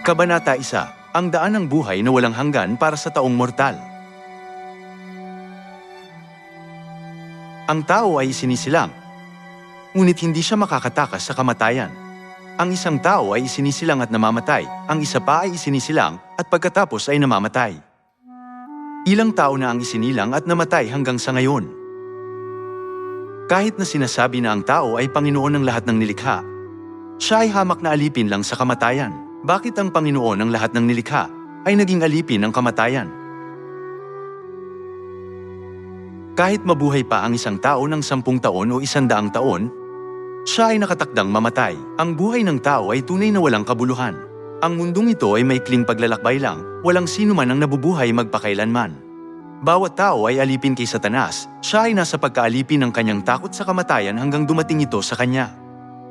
Kabanata 1, ang daan ng buhay na walang hanggan para sa taong mortal. Ang tao ay sinisilang, ngunit hindi siya makakatakas sa kamatayan. Ang isang tao ay isinisilang at namamatay, ang isa pa ay isinisilang at pagkatapos ay namamatay. Ilang tao na ang isinilang at namatay hanggang sa ngayon. Kahit na sinasabi na ang tao ay Panginoon ng lahat ng nilikha, siya ay hamak na alipin lang sa kamatayan. Bakit ang Panginoon ng lahat ng nilikha ay naging alipin ng kamatayan? Kahit mabuhay pa ang isang tao ng sampung taon o isandaang taon, siya ay nakatakdang mamatay. Ang buhay ng tao ay tunay na walang kabuluhan. Ang mundong ito ay maikling paglalakbay lang, walang sino man ang nabubuhay magpakailanman. Bawat tao ay alipin kay Satanas, siya ay nasa pagkaalipin ng kanyang takot sa kamatayan hanggang dumating ito sa kanya.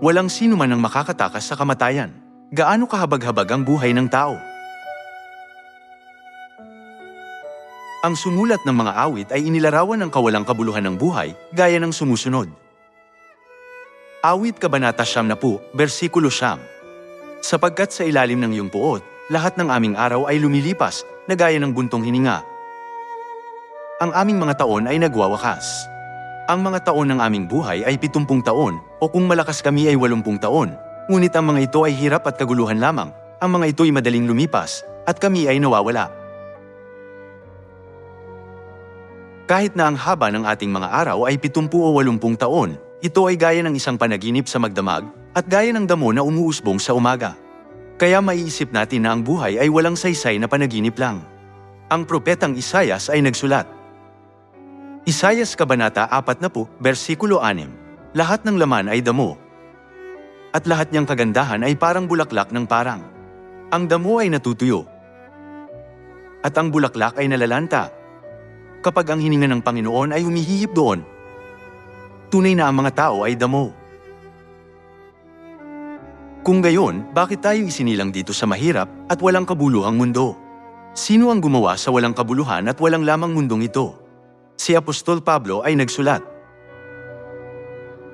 Walang sino man ang makakatakas sa kamatayan. Gaano kahabag-habag ang buhay ng tao? Ang sumulat ng mga awit ay inilarawan ng kawalang kabuluhan ng buhay, gaya ng sumusunod. Awit Kabanata Siyam na po, versikulo Siyam. Sapagkat sa ilalim ng iyong puot, lahat ng aming araw ay lumilipas, na gaya ng buntong hininga. Ang aming mga taon ay nagwawakas. Ang mga taon ng aming buhay ay pitumpung taon, o kung malakas kami ay walumpung taon. Ngunit ang mga ito ay hirap at kaguluhan lamang. Ang mga ito ay madaling lumipas, at kami ay nawawala. Kahit na ang haba ng ating mga araw ay pitumpu o walumpung taon, ito ay gaya ng isang panaginip sa magdamag at gaya ng damo na umuusbong sa umaga. Kaya maiisip natin na ang buhay ay walang saysay na panaginip lang. Ang propetang Isayas ay nagsulat. Isayas Kabanata 40, versikulo 6. Lahat ng laman ay damo. At lahat niyang kagandahan ay parang bulaklak ng parang. Ang damo ay natutuyo. At ang bulaklak ay nalalanta. Kapag ang hininga ng Panginoon ay humihihip doon, tunay na ang mga tao ay damo. Kung gayon, bakit tayo isinilang dito sa mahirap at walang kabuluhang mundo? Sino ang gumawa sa walang kabuluhan at walang lamang mundong ito? Si Apostol Pablo ay nagsulat.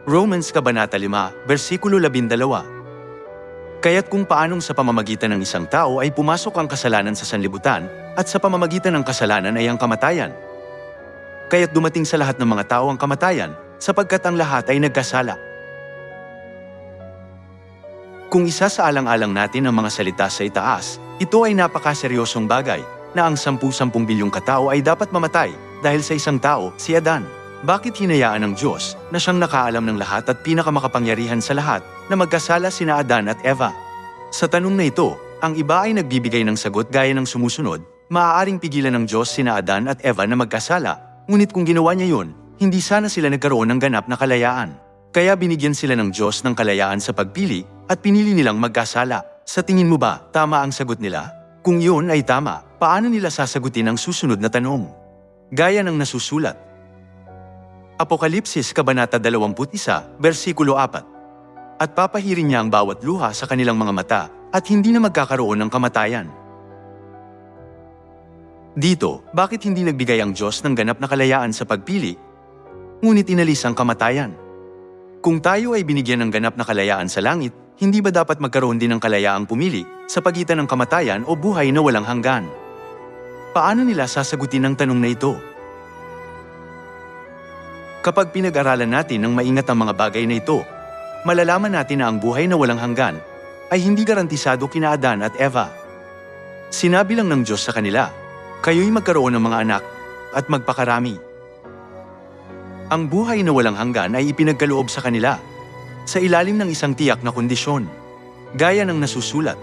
Romans Kabanata 5, versikulo 12. Kaya't kung paanong sa pamamagitan ng isang tao ay pumasok ang kasalanan sa sanlibutan at sa pamamagitan ng kasalanan ay ang kamatayan. Kaya't dumating sa lahat ng mga tao ang kamatayan sapagkat ang lahat ay nagkasala. Kung isa sa alang-alang natin ang mga salita sa itaas, ito ay napakaseryosong bagay na ang sampu-sampung bilyong katao ay dapat mamatay dahil sa isang tao, si Adan. Bakit hinayaan ng Diyos na siyang nakaalam ng lahat at pinakamakapangyarihan sa lahat na magkasala sina Adan at Eva? Sa tanong na ito, ang iba ay nagbibigay ng sagot gaya ng sumusunod, maaaring pigilan ng Diyos sina Adan at Eva na magkasala, ngunit kung ginawa niya yun, hindi sana sila nagkaroon ng ganap na kalayaan. Kaya binigyan sila ng Diyos ng kalayaan sa pagpili at pinili nilang magkasala. Sa tingin mo ba, tama ang sagot nila? Kung yun ay tama, paano nila sasagutin ang susunod na tanong? Gaya ng nasusulat. Apokalipsis Kabanata 21, versikulo 4. At papahirin niya ang bawat luha sa kanilang mga mata at hindi na magkakaroon ng kamatayan. Dito, bakit hindi nagbigay ang Diyos ng ganap na kalayaan sa pagpili, ngunit inalis ang kamatayan? Kung tayo ay binigyan ng ganap na kalayaan sa langit, hindi ba dapat magkaroon din ng kalayaang pumili sa pagitan ng kamatayan o buhay na walang hanggan? Paano nila sasagutin ang tanong na ito? Kapag pinag-aralan natin ng maingat ang mga bagay na ito, malalaman natin na ang buhay na walang hanggan ay hindi garantisado kina Adan at Eva. Sinabi lang ng Diyos sa kanila, kayo'y magkaroon ng mga anak at magpakarami. Ang buhay na walang hanggan ay ipinagkaloob sa kanila sa ilalim ng isang tiyak na kondisyon, gaya ng nasusulat.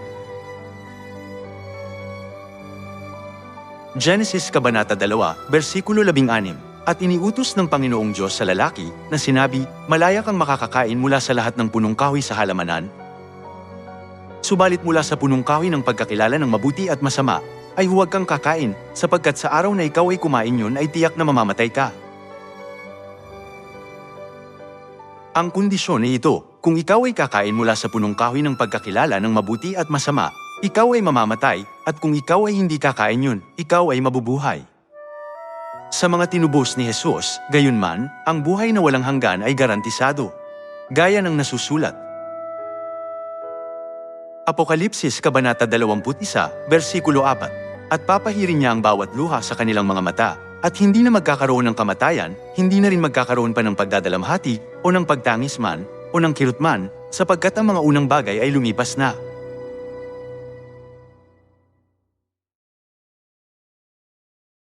Genesis Kabanata 2, versikulo 16 At iniutos ng Panginoong Diyos sa lalaki na sinabi, Malaya kang makakakain mula sa lahat ng punong kahoy sa halamanan. Subalit mula sa punong kahoy ng pagkakilala ng mabuti at masama, ay huwag kang kakain, sapagkat sa araw na ikaw ay kumain yun ay tiyak na mamamatay ka. Ang kondisyon ay ito, kung ikaw ay kakain mula sa punong kahoy ng pagkakilala ng mabuti at masama, ikaw ay mamamatay, at kung ikaw ay hindi kakain yun, ikaw ay mabubuhay. Sa mga tinubos ni Jesus, gayunman, ang buhay na walang hanggan ay garantisado. Gaya ng nasusulat. Apokalipsis Kabanata 21, versikulo 4. At papahirin niya ang bawat luha sa kanilang mga mata, at hindi na magkakaroon ng kamatayan, hindi na rin magkakaroon pa ng pagdadalamhati, o ng pagtangis man, o ng kirot man, sapagkat ang mga unang bagay ay lumipas na.